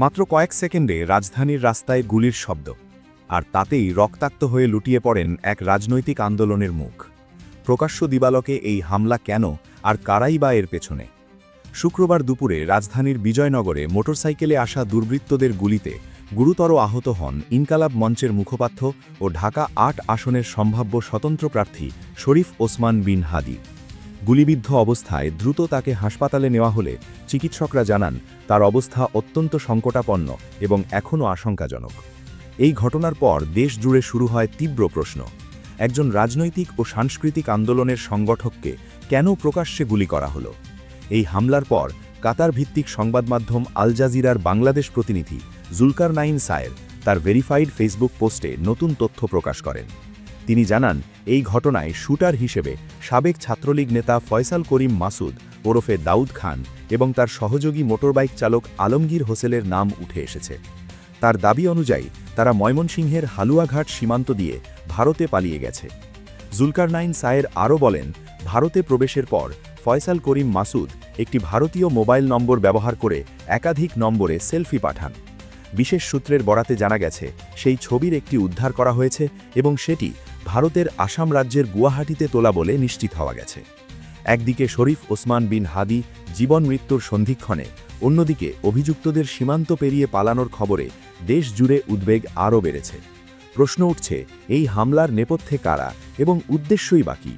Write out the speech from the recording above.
মাত্র কয়েক সেকেন্ডে রাজধানীর রাস্তায় গুলির শব্দ, আর তাতেই রক্তাক্ত হয়ে লুটিয়ে পড়েন এক রাজনৈতিক আন্দোলনের মুখ। প্রকাশ্য দিবালকে এই হামলা কেন, আর কারাই বা এর পেছনে? শুক্রবার দুপুরে রাজধানীর বিজয়নগরে মোটরসাইকেলে আসা দুর্বৃত্তদের গুলিতে গুরুতর আহত হন ইনকালাব মঞ্চের মুখপাত্র ও ঢাকা আট আসনের সম্ভাব্য স্বতন্ত্র প্রার্থী শরীফ ওসমান বিন হাদি। গুলিবিদ্ধ অবস্থায় দ্রুত তাকে হাসপাতালে নেওয়া হলে চিকিৎসকরা জানান, তার অবস্থা অত্যন্ত সংকটাপন্ন এবং এখনও আশঙ্কাজনক। এই ঘটনার পর দেশ জুড়ে শুরু হয় তীব্র প্রশ্ন। একজন রাজনৈতিক ও সাংস্কৃতিক আন্দোলনের সংগঠককে কেন প্রকাশ্যে গুলি করা হলো? এই হামলার পর কাতার ভিত্তিক সংবাদ মাধ্যম আল জাজিরার বাংলাদেশ প্রতিনিধি জুলকার নাইন সায়ের তার ভেরিফাইড ফেসবুক পোস্টে নতুন তথ্য প্রকাশ করেন। তিনি জানান, এই ঘটনায় শুটার হিসেবে সাবেক ছাত্রলীগ নেতা ফয়সাল করিম মাসুদ, ওরফে দাউদ খান এবং তার সহযোগী মোটরবাইক চালক আলমগীর হোসেলের নাম উঠে এসেছে। তার দাবি অনুযায়ী, তারা ময়মনসিংহের হালুয়াঘাট সীমান্ত দিয়ে ভারতে পালিয়ে গেছে। জুলকারনাইন সায়ের আরও বলেন, ভারতে প্রবেশের পর ফয়সাল করিম মাসুদ একটি ভারতীয় মোবাইল নম্বর ব্যবহার করে একাধিক নম্বরে সেলফি পাঠান। বিশেষ সূত্রের বরাতে জানা গেছে, সেই ছবির একটি উদ্ধার করা হয়েছে এবং সেটি ভারতের আসাম রাজ্যের গুয়াহাটিতে তোলা বলে নিশ্চিত হওয়া গেছে। একদিকে শরীফ ওসমান বিন হাদি জীবন মৃত্যুর সন্ধিক্ষণে, অন্যদিকে অভিযুক্তদের সীমান্ত পেরিয়ে পালানোর খবরে দেশ জুড়ে উদ্বেগ আরও বেড়েছে। প্রশ্ন উঠছে, এই হামলার নেপথ্যে কারা এবং উদ্দেশ্যই বাকি